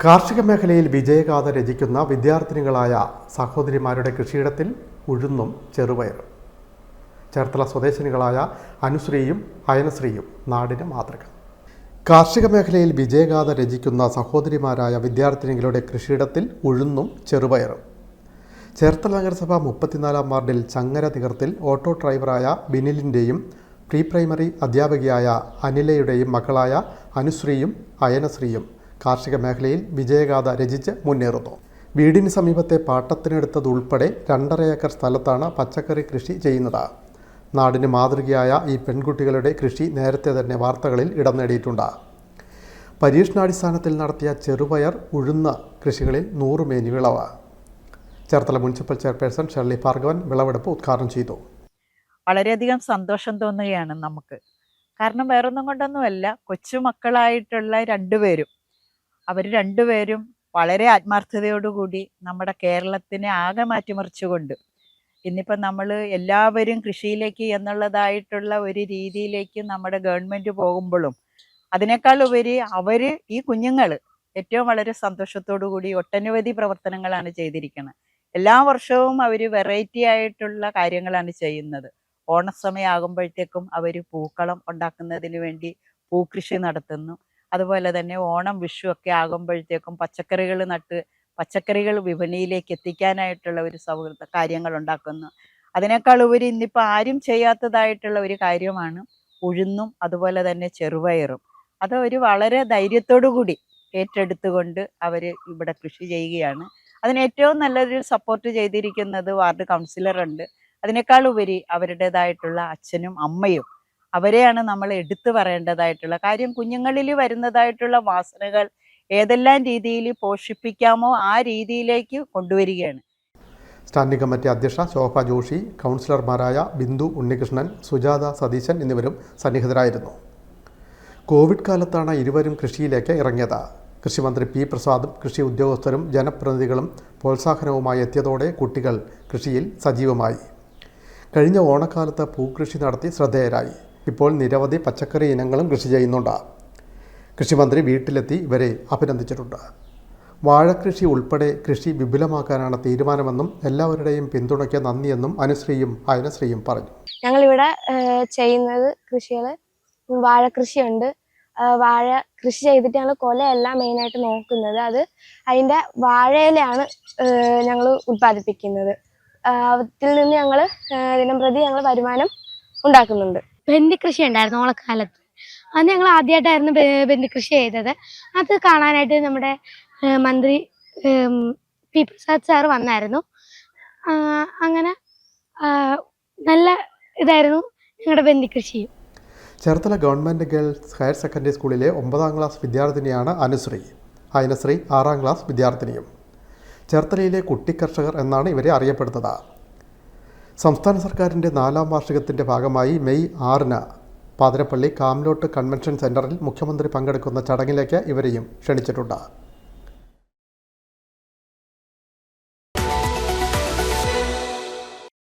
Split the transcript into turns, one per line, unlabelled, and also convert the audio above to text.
കാർഷിക മേഖലയിൽ വിജയഗാഥ രചിക്കുന്ന വിദ്യാർത്ഥിനികളായ സഹോദരിമാരുടെ കൃഷിയിടത്തിൽ ഉഴുന്നും ചെറുപയറും. ചേർത്തല സ്വദേശിനികളായ അനുശ്രീയും അയനശ്രീയും നാടിന് മാതൃക. കാർഷിക മേഖലയിൽ വിജയഗാഥ രചിക്കുന്ന സഹോദരിമാരായ വിദ്യാർത്ഥിനികളുടെ കൃഷിയിടത്തിൽ ഉഴുന്നും ചെറുപയറും. ചേർത്തല നഗരസഭ മുപ്പത്തിനാലാം വാർഡിൽ ചങ്ങര തികർത്തിൽ ഓട്ടോ ഡ്രൈവറായ ബിനിലിന്റെയും പ്രീ പ്രൈമറി അധ്യാപികയായ അനിലയുടെയും മക്കളായ അനുശ്രീയും അയനശ്രീയും കാർഷിക മേഖലയിൽ വിജയഗാഥ രചിച്ച് മുന്നേറുന്നു. വീടിന് സമീപത്തെ പാട്ടത്തിനെടുത്തതുൾപ്പെടെ രണ്ടര ഏക്കർ സ്ഥലത്താണ് പച്ചക്കറി കൃഷി ചെയ്യുന്നത്. നാടിന് മാതൃകയായ ഈ പെൺകുട്ടികളുടെ കൃഷി നേരത്തെ തന്നെ വാർത്തകളിൽ ഇടം നേടിയിട്ടുണ്ട്. പരീക്ഷണാടിസ്ഥാനത്തിൽ നടത്തിയ ചെറുപയർ ഉഴുന്ന കൃഷികളിൽ നൂറ് മേനി വിളവ്. Cherthala municipal chairperson Shirley Bhargavan വിളവെടുപ്പ് ഉദ്ഘാടനം ചെയ്തു.
വളരെയധികം സന്തോഷം തോന്നുകയാണ് നമുക്ക്. കാരണം വേറൊന്നും കൊണ്ടൊന്നുമല്ല. കൊച്ചുമക്കളായിട്ടുള്ള രണ്ടുപേരും. അവർ രണ്ടുപേരും വളരെ ആത്മാർത്ഥതയോടുകൂടി നമ്മുടെ കേരളത്തിനെ ആകെ മാറ്റിമറിച്ചുകൊണ്ട് ഇന്നിപ്പം നമ്മൾ എല്ലാവരും കൃഷിയിലേക്ക് എന്നുള്ളതായിട്ടുള്ള ഒരു രീതിയിലേക്ക് നമ്മുടെ ഗവൺമെന്റ് പോകുമ്പോഴും അതിനേക്കാൾ ഉപരി അവർ ഈ കുഞ്ഞുങ്ങൾ ഏറ്റവും വളരെ സന്തോഷത്തോടു കൂടി ഒട്ടനവധി പ്രവർത്തനങ്ങളാണ് ചെയ്തിരിക്കുന്നത് എല്ലാ വർഷവും അവർ വെറൈറ്റി ആയിട്ടുള്ള കാര്യങ്ങളാണ് ചെയ്യുന്നത്. ഓണസമയമാകുമ്പോഴത്തേക്കും അവർ പൂക്കളം ഉണ്ടാക്കുന്നതിന് വേണ്ടി പൂക്കൃഷി നടത്തുന്നു. അതുപോലെ തന്നെ ഓണം വിഷു ഒക്കെ ആകുമ്പോഴത്തേക്കും പച്ചക്കറികൾ നട്ട് പച്ചക്കറികൾ വിപണിയിലേക്ക് എത്തിക്കാനായിട്ടുള്ള ഒരു സൗഹൃദ കാര്യങ്ങൾ ഉണ്ടാക്കുന്നു. അതിനേക്കാൾ ഉപരി ഇന്നിപ്പോൾ ആരും ചെയ്യാത്തതായിട്ടുള്ള ഒരു കാര്യമാണ് ഉഴുന്നും അതുപോലെ തന്നെ ചെറുപയറും. അത് ഒരു വളരെ ധൈര്യത്തോടു കൂടി ഏറ്റെടുത്തുകൊണ്ട് അവർ ഇവിടെ കൃഷി ചെയ്യുകയാണ്. അതിന് ഏറ്റവും നല്ലൊരു സപ്പോർട്ട് ചെയ്തിരിക്കുന്നത് വാർഡ് കൗൺസിലറുണ്ട്. അതിനേക്കാൾ ഉപരി അവരുടേതായിട്ടുള്ള അച്ഛനും അമ്മയും അവരെയാണ് നമ്മൾ എടുത്തു പറയേണ്ടതായിട്ടുള്ള കാര്യം. കുഞ്ഞുങ്ങളിൽ വരുന്നതായിട്ടുള്ള വാസനകൾ ഏതെല്ലാം രീതിയിൽ പോഷിപ്പിക്കാമോ ആ രീതിയിലേക്ക് കൊണ്ടുവരികയാണ്.
സ്റ്റാൻഡിംഗ് കമ്മിറ്റി അധ്യക്ഷ ശോഭ ജോഷി കൗൺസിലർമാരായ ബിന്ദു ഉണ്ണികൃഷ്ണൻ സുജാത സതീശൻ എന്നിവരും സന്നിഹിതരായിരുന്നു. കോവിഡ് കാലത്താണ് ഇരുവരും കൃഷിയിലേക്ക് ഇറങ്ങിയത്. കൃഷിമന്ത്രി പി പ്രസാദും കൃഷി ഉദ്യോഗസ്ഥരും ജനപ്രതിനിധികളും പ്രോത്സാഹനവുമായി എത്തിയതോടെ കുട്ടികൾ കൃഷിയിൽ സജീവമായി. കഴിഞ്ഞ ഓണക്കാലത്ത് പൂക്കൃഷി നടത്തി ശ്രദ്ധേയരായി. ഇപ്പോൾ നിരവധി പച്ചക്കറി ഇനങ്ങളും കൃഷി ചെയ്യുന്നുണ്ട്. കൃഷിമന്ത്രി വീട്ടിലെത്തി ഇവരെ അഭിനന്ദിച്ചിട്ടുണ്ട്. വാഴകൃഷി ഉൾപ്പെടെ കൃഷി വിപുലമാക്കാനാണ് തീരുമാനമെന്നും എല്ലാവരുടെയും പിന്തുണയ്ക്ക് നന്ദിയെന്നും അനുശ്രീയും അയനശ്രീയും പറഞ്ഞു.
ഞങ്ങളിവിടെ ചെയ്യുന്നത് കൃഷികൾ വാഴക്കൃഷിയുണ്ട്. ആഹ് വാഴ കൃഷി ചെയ്തിട്ട് ഞങ്ങൾ കൊലയല്ല മെയിനായിട്ട് നോക്കുന്നത്. അത് അതിന്റെ വാഴയിലാണ് ഞങ്ങൾ ഉൽപ്പാദിപ്പിക്കുന്നത് അതിൽ നിന്ന് ഞങ്ങൾ ദിനം പ്രതി ഞങ്ങൾ വരുമാനം ഉണ്ടാക്കുന്നുണ്ട്.
ബന്ദി കൃഷി ഉണ്ടായിരുന്നു ഓണക്കാലത്ത്. അത് ഞങ്ങൾ ആദ്യമായിട്ടായിരുന്നു ബ- ചെയ്തത്. അത് കാണാനായിട്ട് നമ്മുടെ മന്ത്രി പി പ്രസാദ് സാർ വന്നായിരുന്നു. അങ്ങനെ നല്ല ഇതായിരുന്നു ഞങ്ങളുടെ ബന്ദി കൃഷി
Cherthala government girls higher secondary സ്കൂളിലെ ഒമ്പതാം ക്ലാസ് വിദ്യാർത്ഥിനിയാണ് അനുശ്രീ. അയനശ്രീ ആറാം ക്ലാസ് വിദ്യാർത്ഥിനിയും. ചേർത്തലയിലെ കുട്ടിക്കർഷകർ എന്നാണ് ഇവരെ അറിയപ്പെടുന്നത്. സംസ്ഥാന സർക്കാരിന്റെ നാലാം വാർഷികത്തിന്റെ ഭാഗമായി മെയ് ആറിന് പാതിരപ്പള്ളി കാംലോട്ട് കൺവെൻഷൻ സെന്ററിൽ മുഖ്യമന്ത്രി പങ്കെടുക്കുന്ന ചടങ്ങിലേക്ക് ഇവരെയും ക്ഷണിച്ചിട്ടുണ്ട്.